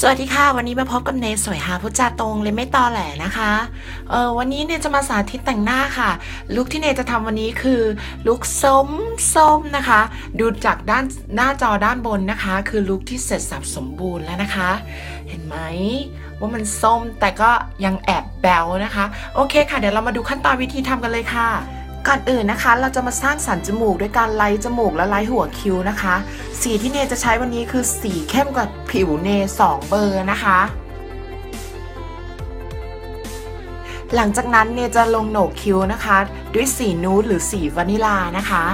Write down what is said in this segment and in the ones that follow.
สวัสดีค่ะ วันนี้มาพบกับเนยสวยหาพุจาตรงเลยไม่ตอแหลนะคะเออวันนี้เนยจะมาสาธิตแต่งหน้าค่ะ ลุคที่เนยจะทำวันนี้คือลุคส้มส้มนะคะ ดูจากด้านหน้าจอด้านบนนะคะ คือลุคที่เสร็จสับสมบูรณ์แล้วนะคะ เห็นไหมว่ามันส้มแต่ก็ยังแอบแบวนะคะ โอเคค่ะ เดี๋ยวเรามาดูขั้นตอนวิธีทำกันเลยค่ะ ก่อนอื่นนะคะ เราจะมาสร้างสันจมูกด้วยการไล่จมูกและไล่หัวคิ้วนะคะ สีที่เนจะใช้วันนี้คือสีเข้มกว่าผิวเนสองเบอร์นะคะ หลังจากนั้นเนจะลงโหนกคิ้วนะคะ ด้วยสีนูดหรือสีวานิลานะคะ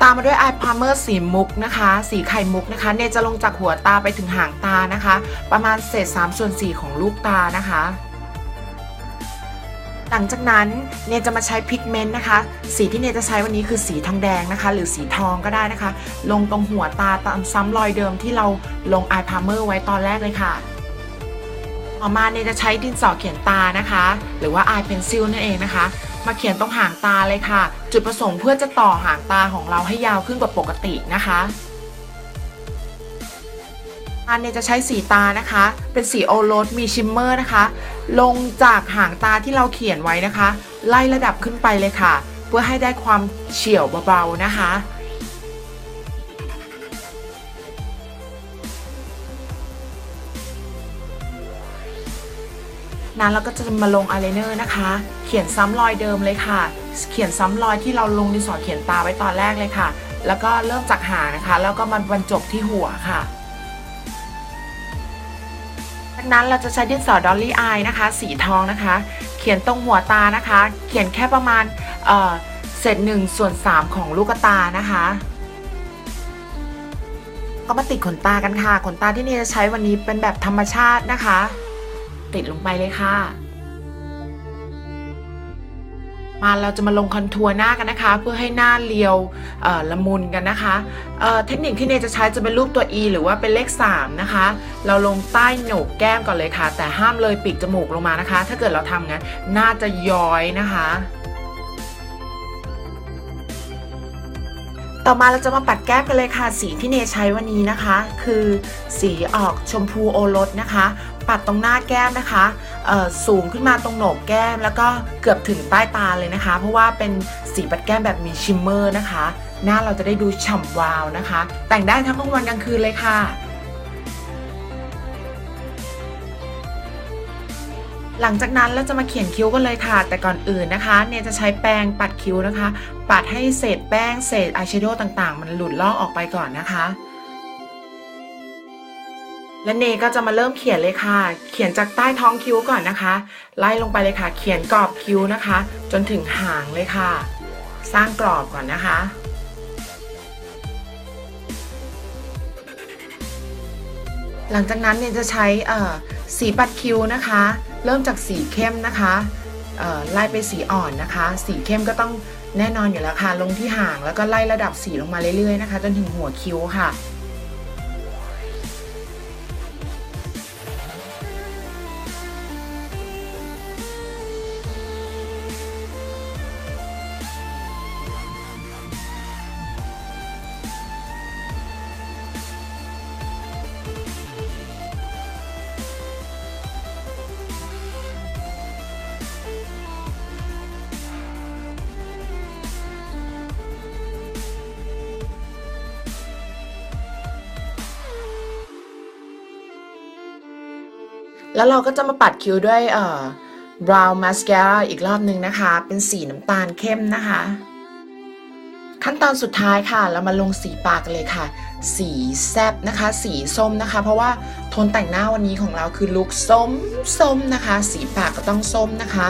ตามมาด้วยอายพาร์เมอร์สีมุกนะคะ สีไข่มุกนะคะ เนจะลงจากหัวตาไปถึงหางตานะคะ ประมาณเศษ3ส่วน4ของลูกตานะคะ หลังจากนั้นเนจะมาใช้พิกเมนต์นะคะ สีที่เนจะใช้วันนี้คือสีทองแดงนะคะ หรือสีทองก็ได้นะคะ ลงตรงหัวตาตามซ้ำรอยเดิมที่เราลงอายพาร์เมอร์ไว้ตอนแรกเลยค่ะ ต่อมาเนจะใช้ดินสอเขียนตานะคะ หรือว่าอายเพนซิลนั่นเองนะคะ มาเขียนตรงหางตาเลยค่ะ จุดประสงค์เพื่อจะต่อหางตาของเราให้ยาวขึ้นกว่าปกตินะคะอันเนี่ยจะใช้สีตานะคะ เป็นสีโอโรสมีชิมเมอร์นะคะ ลงจากหางตาที่เราเขียนไว้นะคะ ไล่ระดับขึ้นไปเลยค่ะ เพื่อให้ได้ความเฉียวเบาๆนะคะนั้นเราก็จะมาลงอายไลเนอร์นะคะ เขียนซ้ำรอยเดิมเลยค่ะ เขียนซ้ำรอยที่เราลงดินสอเขียนตาไว้ตอนแรกเลยค่ะ แล้วก็เริ่มจากหางนะคะ แล้วก็มาบรรจบที่หัวค่ะ จากนั้นเราจะใช้ดินสอดอลลี่อายนะคะ สีทองนะคะ เขียนตรงหัวตานะคะ เขียนแค่ประมาณเอ่อเศษหนึ่งส่วนสามของลูกตานะคะ ก็มาติดขนตากันค่ะ ขนตาที่นี่จะใช้วันนี้เป็นแบบธรรมชาตินะคะ ติดลงไปเลยค่ะ มาเราจะมาลงคอนทัวร์หน้ากันนะคะ เพื่อให้หน้าเรียวละมุนกันนะคะเเทคนิคที่เนยจะใช้จะเป็นรูปตัว E หรือว่าเป็นเลข 3 นะคะ เราลงใต้โหนกแก้มก่อนเลยค่ะ แต่ห้ามเลยปีกจมูกลงมานะคะ ถ้าเกิดเราทำงั้นหน้าจะย้อยนะคะ ต่อมาเราจะมาปัดแก้มกันเลยค่ะ สีที่เนยใช้วันนี้นะคะ คือสีออกชมพูโอรสนะคะ ปัดตรงหน้าแก้มนะคะสูงขึ้นมาตรงโหนกแก้ม แล้วก็เกือบถึงใต้ตาเลยนะคะ เพราะว่าเป็นสีปัดแก้มแบบมีชิมเมอร์นะคะ หน้าเราจะได้ดูฉ่ำวาวนะคะ แต่งได้ทั้งกลางวันกลางคืนเลยค่ะ หลังจากนั้นเราจะมาเขียนคิ้วกันเลยค่ะ แต่ก่อนอื่นนะคะ เนยจะใช้แปรงปัดคิ้วนะคะ ปัดให้เศษแป้งเศษอายแชโดว์ต่างๆ มันหลุดลอกออกไปก่อนนะคะ และเนก็จะมาเริ่มเขียนเลยค่ะ เขียนจากใต้ท้องคิ้วก่อนนะคะ ไล่ลงไปเลยค่ะ เขียนกรอบคิ้วนะคะ จนถึงหางเลยค่ะ สร้างกรอบก่อนนะคะ หลังจากนั้นเนี่ยจะใช้สีปัดคิ้วนะคะ เริ่มจากสีเข้มนะคะไล่ไปสีอ่อนนะคะ สีเข้มก็ต้องแน่นอนอยู่แล้วค่ะ ลงที่หางแล้วก็ไล่ระดับสีลงมาเรื่อยๆนะคะ จนถึงหัวคิ้วค่ะ แล้วเราก็จะมาปัดคิ้วด้วยเอ่อ brown mascara อีกรอบนึงนะคะ เป็นสีน้ำตาลเข้มนะคะ ขั้นตอนสุดท้ายค่ะ เรามาลงสีปากกันเลยค่ะ สีแซบนะคะ สีส้มนะคะ เพราะว่าโทนแต่งหน้าวันนี้ของเราคือลุคส้มส้มนะคะ สีปากก็ต้องส้มนะคะ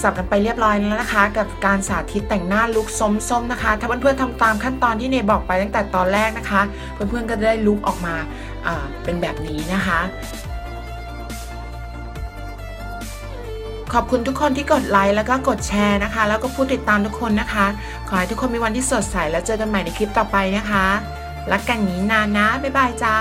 สับกันไปเรียบร้อยแล้วนะคะ กับการสาธิตแต่งหน้าลุคส้มๆนะคะ ถ้าเพื่อนๆทำตามขั้นตอนที่เนยบอกไปตั้งแต่ตอนแรกนะคะ เพื่อนๆก็จะได้ลุคออกมา เป็นแบบนี้นะคะ ขอบคุณทุกคนที่กดไลค์แล้วก็กดแชร์นะคะ แล้วก็ผู้ติดตามทุกคนนะคะ ขอให้ทุกคนมีวันที่สดใสแล้วเจอกันใหม่ในคลิปต่อไปนะคะ รักกันย่างนี้นานนะ บ๊ายบายจ้า